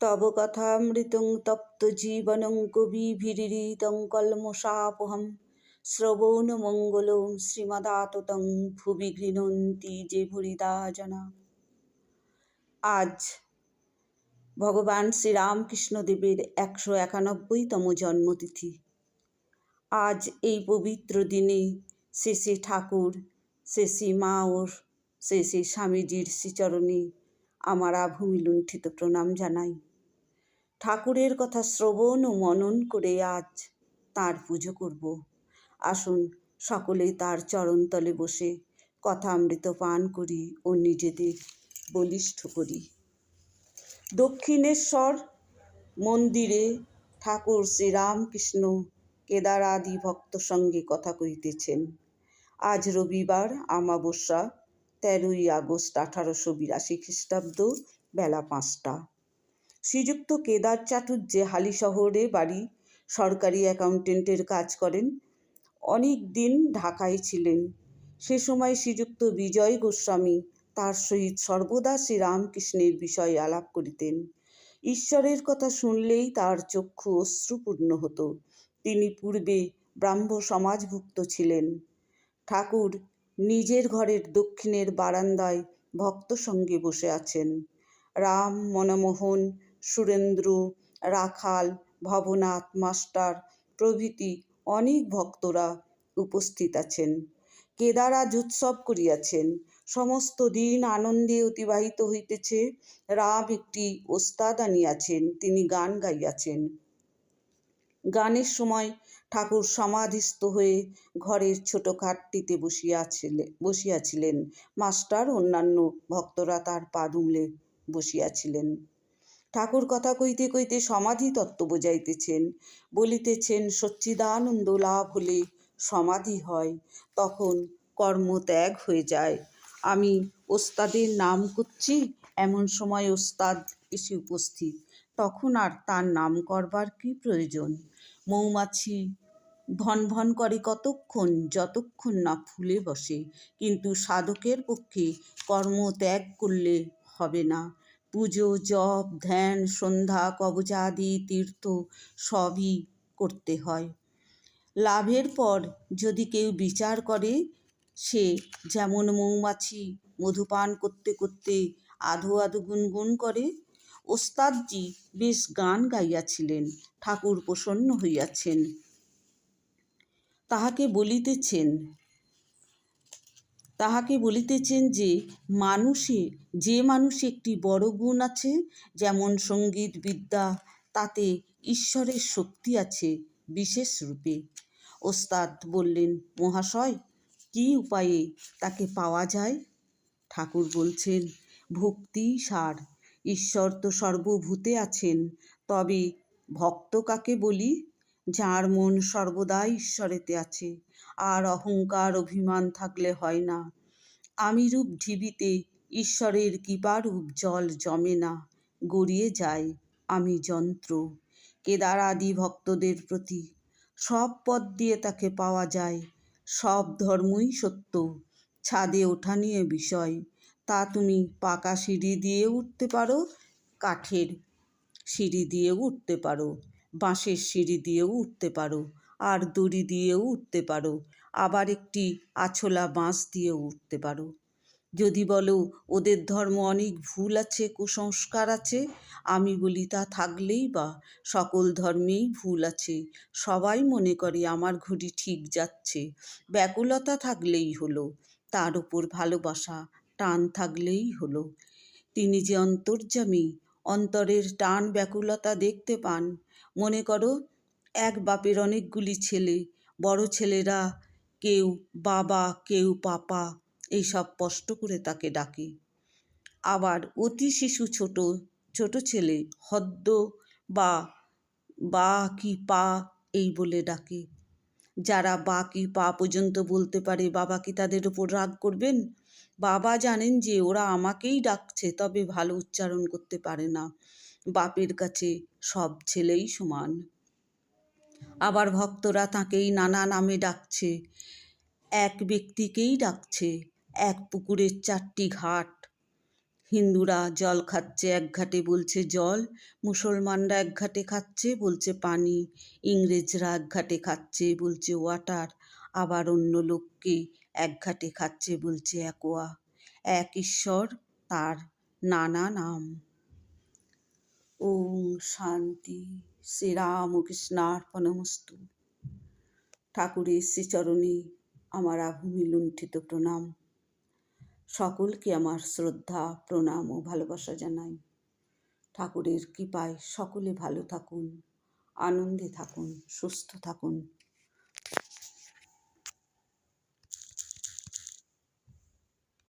তব কথামৃতং তপ্ত জীবনং কবিভিরিতং কলমশাপহম। শ্রবণমঙ্গলং শ্রীমদাততং ভুবি গৃণন্তি যে ভুরিদা জনা। আজ ভগবান শ্রীরামকৃষ্ণদেবের একশো একানব্বইতম জন্মতিথি। আজ এই পবিত্র দিনে শেষে ঠাকুর, শেষে মা ও শেষে স্বামীজির শ্রীচরণে আমার আভূমি লুণ্ঠিত প্রণাম জানাই। ঠাকুরের কথা শ্রবণ ও মনন করে আজ তার পুজো করব। আসুন সকলেই তার চরণতলে বসে কথা অমৃত পান করি ও নিজেদের বলিষ্ঠ করি। দক্ষিণেশ্বর মন্দিরে ঠাকুর শ্রীরামকৃষ্ণ কেদার আদি ভক্ত সঙ্গে কথা কইতেছেন আজ রবিবার আমাবস্যা তেরোই আগস্ট আঠারোশো বিরাশি খ্রিস্টাব্দ বেলা পাঁচটা। শ্রীযুক্ত কেদার চাটুর্যে হালি শহরে বাড়ি সরকারি অ্যাকাউন্টেন্টের কাজ করেন। অনেক দিন ঢাকায় ছিলেন। সে সময় শ্রীযুক্ত বিজয় গোস্বামী তার সহিত সর্বদা শ্রীরামকৃষ্ণের বিষয়ে আলাপ করিতেন। ঈশ্বরের কথা শুনলেই তার চক্ষু অশ্রুপূর্ণ হতো। তিনি পূর্বে ব্রাহ্ম সমাজভুক্ত ছিলেন। ঠাকুর নিজের ঘরের দক্ষিণের বারান্দায় ভক্ত সঙ্গে বসে আছেন। রাম, মনমোহন সুরেন্দ্র, রাখাল, ভবনাথ, মাস্টার প্রভৃতি অনেক ভক্তরা উপস্থিত আছেন। কেদার আজ উৎসব করিয়াছেন। সমস্ত দিন আনন্দে অতিবাহিত হইতেছে। রাম একটি ওস্তাদ আনিয়াছেন, তিনি গান গাইয়াছেন। গানের সময় ঠাকুর সমাধিস্থ হয়ে ঘরের ছোট খাটটিতে বসিয়াছিলে, বসিয়াছিলেন। মাস্টার, অন্যান্য ভক্তরা তার পাদুমলে বসিয়াছিলেন। ঠাকুর কথা কইতে কইতে সমাধি তত্ত্ব বোঝাইতেছেন। বলিতেছেন, সচ্চিদানন্দ লাভ হলে সমাধি হয়, তখন কর্ম ত্যাগ হয়ে যায়। আমি ওস্তাদের নাম করছি, এমন সময় ওস্তাদ এসে উপস্থিত। তখন আর তার নাম করবার কি প্রয়োজন? মৌমাছি ভন ভন করে কতক্ষণ, যতক্ষণ না ফুলে বসে। কিন্তু সাধকের পক্ষে কর্ম ত্যাগ করলে হবে না। পুজো, জপ, ধ্যান, সন্ধ্যা কবচাদি তীর্থ সবই করতে হয়। লাভের পর যদি কেউ বিচার করে, সে যেমন মৌমাছি মধুপান করতে করতে আধো আধো গুনগুন করে, ওস্তাদজি বেশ গান গাইয়াছিলেন, ঠাকুর প্রসন্ন হইয়াছেন। তাহাকে বলিতেছেন তাহাকে বলিতেছেন যে, মানুষে যে মানুষে একটি বড় গুণ আছে, যেমন সংগীত বিদ্যা, তাতে ঈশ্বরের শক্তি আছে বিশেষ রূপে। ওস্তাদ বললেন, মহাশয়, কি উপায়ে তাকে পাওয়া যায়? ঠাকুর বলছেন, ভক্তি সার, ঈশ্বর তো সর্বভূতে আছেন, তবে ভক্ত কাকে বলি? যার মন সর্বদা ঈশ্বরেতে আছে। আর অহংকার অভিমান থাকলে হয় না। আমিরূপ ঢিবিতে ঈশ্বরের কৃপারূপ জল জমে না, গড়িয়ে যায় আমি যন্ত্র কেদার আদি ভক্তদের প্রতি। সব পথ দিয়ে তাকে পাওয়া যায়, সব ধর্মই সত্য, ছাদে ওঠা নিয়ে বিষয়। তা তুমি পাকা সিঁড়ি দিয়ে উঠতে পারো, কাঠের সিঁড়ি দিয়েও উঠতে পারো, বাঁশের সিঁড়ি দিয়েও উঠতে পারো আর দড়ি দিয়েও উঠতে পারো, আবার একটি আছলা বাঁশ দিয়েও উঠতে পারো। যদি বলো, ওদের ধর্ম অনেক ভুল আছে, কুসংস্কার আছে? আমি বলি, তা থাকলেই বা, সকল ধর্মেই ভুল আছে। সবাই মনে করে আমার ঘড়ি ঠিক যাচ্ছে। ব্যাকুলতা থাকলেই হলো, তার উপর ভালোবাসা টান থাকলেই হলো। তিনি যে অন্তর্যামী, অন্তরের টান ব্যাকুলতা দেখতে পান। মনে করো এক বাপের অনেকগুলি ছেলে, বড় ছেলেরা কেউ বাবা, কেউ পাপা, এইসব স্পষ্ট করে তাকে ডাকে। আবার অতি শিশু ছোট ছোট ছেলে হদ্দ বা বা কি পা এই বলে ডাকে। যারা বা কি পা পর্যন্ত বলতে পারে বাবা কি তাদের উপর রাগ করবেন? বাবা জানেন যে ওরা আমাকেই ডাকছে, তবে ভালো উচ্চারণ করতে পারে না। বাপের কাছে সব ছেলেই সমান। আবার ভক্তরা তাঁকেই নানা নামে ডাকছে। এক ব্যক্তিকেই ডাকছে, এক পুকুরের চারটি ঘাট। হিন্দুরা জল খাচ্ছে, এক ঘাটে বলছে জল, মুসলমানরা এক ঘাটে খাচ্ছে, বলছে পানি। ইংরেজরা এক ঘাটে খাচ্ছে, বলছে ওয়াটার। আবার অন্য লোককে এক ঘাটে খাচ্ছে, বলছে অ্যাকোয়া। এক ঈশ্বর, তার নানা নাম। ওম শান্তি। শ্রীরামকৃষ্ণার্পণমস্তু। ঠাকুরের শ্রীচরণে আমার আভূমি লুণ্ঠিত প্রণাম। সকলকে আমার শ্রদ্ধা, প্রণাম ও ভালোবাসা জানাই। ঠাকুরের কৃপায় সকলে ভালো থাকুন, আনন্দে থাকুন, সুস্থ থাকুন।